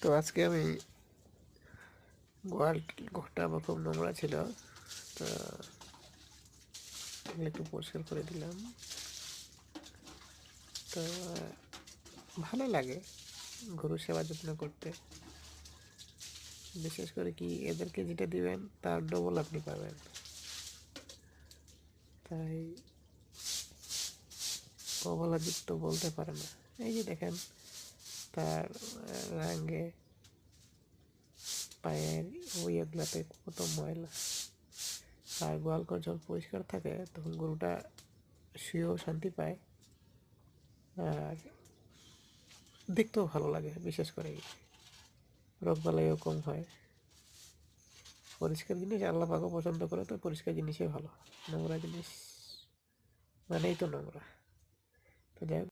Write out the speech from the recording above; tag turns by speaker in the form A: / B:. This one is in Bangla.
A: তো আজকে আমি গোয়াল ঘরটা আমার খুব নোংরা ছিল, তো একটু পরিষ্কার করে দিলাম। তো, ভালো লাগে গরুর সেবা যত্ন করতে। বিশেষ করে কি এদেরকে যেটা দিবেন, তার ডবল আপনি পাবেন। তাই অবলাযুক্ত বলতে পারে না। এই যে দেখেন তার রাঙ্গে পায়ের ওইগুলাতে কত ময়লা আর গোয়াল গোয়ালঘর যখন পরিষ্কার থাকে তখন গরুটা শুয়েও শান্তি পায় আর দেখতেও ভালো লাগে বিশেষ করে রোগবালাইও কম হয় পরিষ্কার জিনিস আল্লাহ পাকও পছন্দ করে তো পরিষ্কার জিনিসই ভালো নোংরা জিনিস মানেই তো নোংরা তো যাই